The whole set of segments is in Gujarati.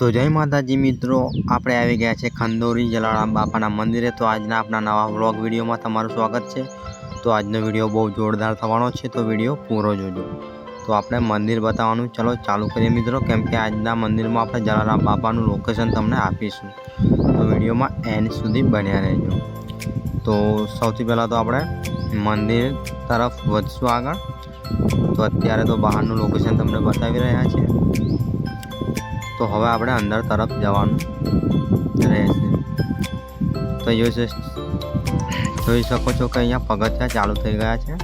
તો જય માતાજી મિત્રો, આપણે આવી ગયા છે ખંદોરી જલારામ બાપાના મંદિરે. તો આજના આપણા નવા વ્લોગ વિડીયોમાં તમારું સ્વાગત છે. તો આજનો વીડિયો બહુ જોરદાર થવાનો છે, તો વીડિયો પૂરો જોજો. તો આપણે મંદિર બતાવવાનું. ચલો ચાલુ કરીએ મિત્રો, કેમ કે આજના મંદિરમાં આપણે જલારામ બાપાનું લોકેશન તમને આપીશું. તો વિડીયોમાં એન્ડ સુધી બન્યા રહેજો. તો સૌથી પહેલાં તો આપણે મંદિર તરફ વધશું આગળ. તો અત્યારે તો બહારનું લોકેશન તમને બતાવી રહ્યા છે. તો હવે આપણે અંદર તરફ જવાનું રહેશે. તો જોઈ શકો છો કે અહીંયા પગથિયા ચાલુ થઈ ગયા છે.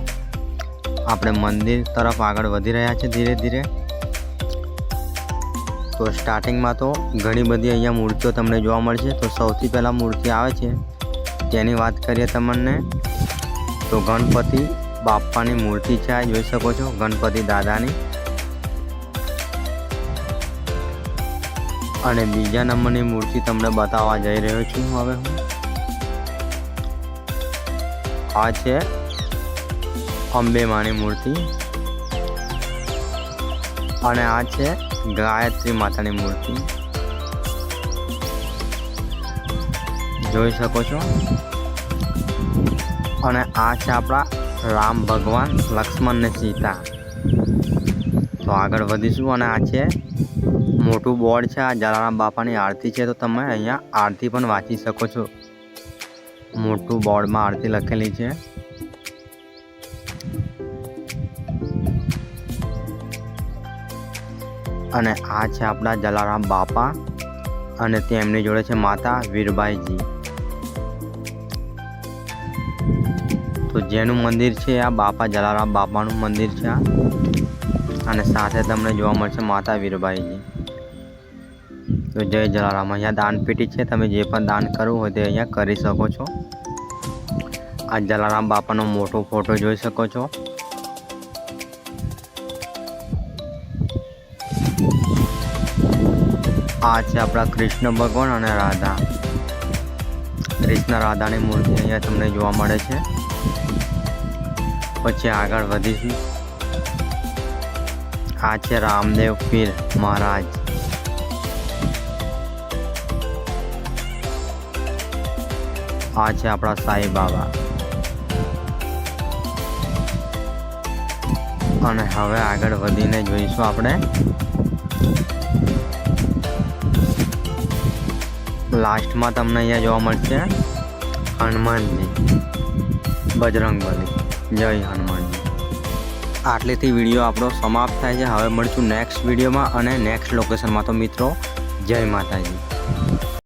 આપણે મંદિર તરફ આગળ વધી રહ્યા છે ધીરે ધીરે. તો સ્ટાર્ટિંગમાં તો ઘણી બધી અહીંયા મૂર્તિઓ તમને જોવા મળશે. તો સૌથી પહેલાં મૂર્તિ આવે છે. તેની વાત કરીએ તમને, તો ગણપતિ બાપાની મૂર્તિ છે જોઈ શકો છો ગણપતિ દાદાની. અને બીજા નંબરની મૂર્તિ તમને બતાવવા જઈ રહ્યો છું હવે હું. આ છે અંબે માની મૂર્તિ. અને આ છે ગાયત્રી માતાની મૂર્તિ. જોઈ શકો છો? અને આ છે આપણા રામ ભગવાન, લક્ષ્મણ ને સીતા. તો આગળ વધીશું અને આ છે મોટું બોર્ડ છે, આ જલારામ બાપાની આરતી છે, તો તમે અહીંયા આરતી પણ વાંચી શકો છો. મોટું બોર્ડમાં આરતી લખેલી છે. અને આ છે આપણા જલારામ બાપા અને તેમની જોડે છે માતા વીરબાઈજી તો જેનું મંદિર છે, આ બાપા જલારામ બાપાનું મંદિર છે અને સાથે તમને જોવા મળશે માતા વીરબાઈજી તો જય જલારામ. અહીંયા દાનપેટી છે. તમે જે પણ દાન કરવું હોય તે અહીંયા કરી શકો છો. આ જલારામ બાપાનો મોટો ફોટો જોઈ શકો છો. આ છે આપણા કૃષ્ણ ભગવાન અને રાધા. કૃષ્ણ રાધાની મૂર્તિ અહીંયા તમને જોવા મળે છે. પછી આગળ વધીશું. આ છે રામદેવ પીર મહારાજ. આ છે આપણા સાંઈ બાબા. અને હવે આગળ વધીને જોઈશું આપણે લાસ્ટમાં તમને અહીંયા જોવા મળશે હનુમાનજી, બજરંગબલી. જય હનુમાનજી. આટલેથી વીડિયો આપણો સમાપ્ત થાય છે. હવે મળશું નેક્સ્ટ વિડીયોમાં અને નેક્સ્ટ લોકેશનમાં તો મિત્રો, જય માતાજી.